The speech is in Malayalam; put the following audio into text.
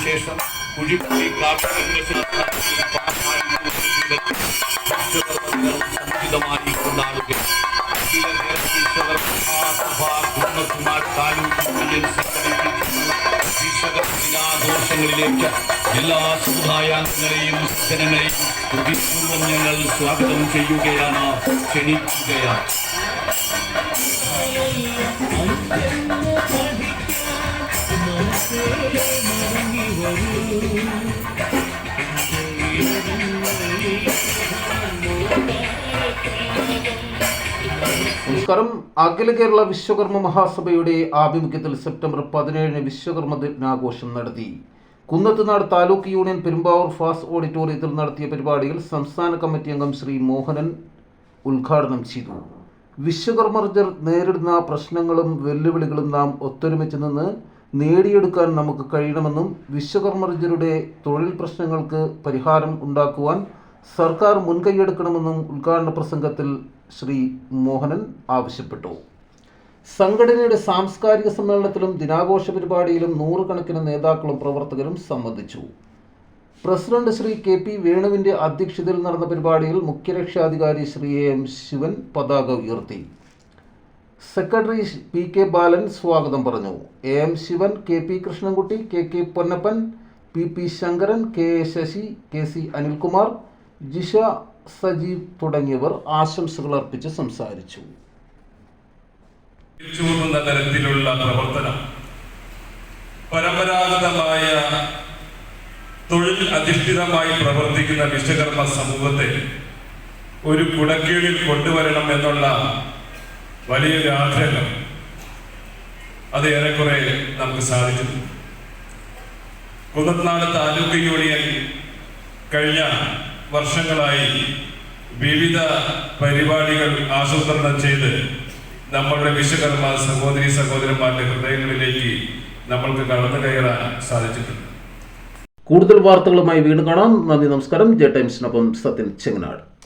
ശേഷം കുഴിപ്പുള്ളി സമുചിതമായി കൊണ്ടാടുകയും താലൂക്ക് യൂണിയൻ ദിനാഘോഷങ്ങളിലേക്ക് എല്ലാ സമുദായാംഗങ്ങളെയും സജ്ജനങ്ങളെയും ഹൃദയപൂർവം ഞങ്ങൾ സ്വാഗതം ചെയ്യുകയാണ് ക്ഷണിക്കുകയാണ്. നമസ്കാരം. അഖില കേരള വിശ്വകർമ്മ മഹാസഭയുടെ ആഭിമുഖ്യത്തിൽ സെപ്റ്റംബർ പതിനേഴിന് വിശ്വകർമ്മ ദിനാഘോഷം നടത്തി. കുന്നത്തുനാട് താലൂക്ക് യൂണിയൻ പെരുമ്പാവൂർ ഫാസ് ഓഡിറ്റോറിയത്തിൽ നടത്തിയ പരിപാടിയിൽ സംസ്ഥാന കമ്മിറ്റി അംഗം ശ്രീ മോഹനൻ ഉദ്ഘാടനം ചെയ്തു. വിശ്വകർമ്മർജർ നേരിടുന്ന പ്രശ്നങ്ങളും വെല്ലുവിളികളും നാം ഒത്തൊരുമിച്ച് നിന്ന് നേടിയെടുക്കാൻ നമുക്ക് കഴിയണമെന്നും വിശ്വകർമ്മർജരുടെ തൊഴിൽ പ്രശ്നങ്ങൾക്ക് പരിഹാരം ഉണ്ടാക്കുവാൻ സർക്കാർ മുൻകൈയെടുക്കണമെന്നും ഉദ്ഘാടന പ്രസംഗത്തിൽ ശ്രീ മോഹനൻ ആവശ്യപ്പെട്ടു. സംഘടനയുടെ സാംസ്കാരിക സമ്മേളനത്തിലും ദിനാഘോഷ പരിപാടിയിലും നൂറുകണക്കിന് നേതാക്കളും പ്രവർത്തകരും സംബന്ധിച്ചു. പ്രസിഡന്റ് ശ്രീ കെ പി വേണുവിന്റെ അധ്യക്ഷതയിൽ നടന്ന പരിപാടിയിൽ മുഖ്യരക്ഷാധികാരി ശ്രീ എ എം ശിവൻ പതാക ഉയർത്തി. സെക്രട്ടറി പി കെ ബാലൻ സ്വാഗതം പറഞ്ഞു. A M Sivan K P Krishnankutty K K Ponnappan P P Sankaran K A Sasi K C Anilkumar Jisha Sajeev തുടങ്ങിയവർ ആശംസകൾ അർപ്പിച്ച് സംസാരിച്ചു. തരത്തിലുള്ള പ്രവർത്തനം. പരമ്പരാഗതമായ തൊഴിൽ അധിഷ്ഠിതമായി പ്രവർത്തിക്കുന്ന വിശ്വകർമ്മ സമൂഹത്തെ ഒരു കുടക്കീഴിൽ കൊണ്ടുവരണം എന്നുള്ള വലിയൊരു ആഗ്രഹം അത് ഏറെക്കുറെ നമുക്ക് സാധിച്ചു കുന്നത്തനാട് താലൂക്ക് യൂണിയൻ കഴിഞ്ഞ വർഷങ്ങളായി വിവിധ പരിപാടികൾ ആസൂത്രണം ചെയ്ത് നമ്മളുടെ വിശ്വകർമ്മ സഹോദരി സഹോദരന്മാരുടെ ഹൃദയങ്ങളിലേക്ക് നമ്മൾക്ക് കടന്നു കയറാൻ സാധിച്ചിട്ടുണ്ട്. കൂടുതൽ വാർത്തകളുമായി വീണ്ടും കാണാം. നന്ദി നമസ്കാരം. ജെ ടൈംസിനൊപ്പം സത്യൻ ചെങ്ങനാട്.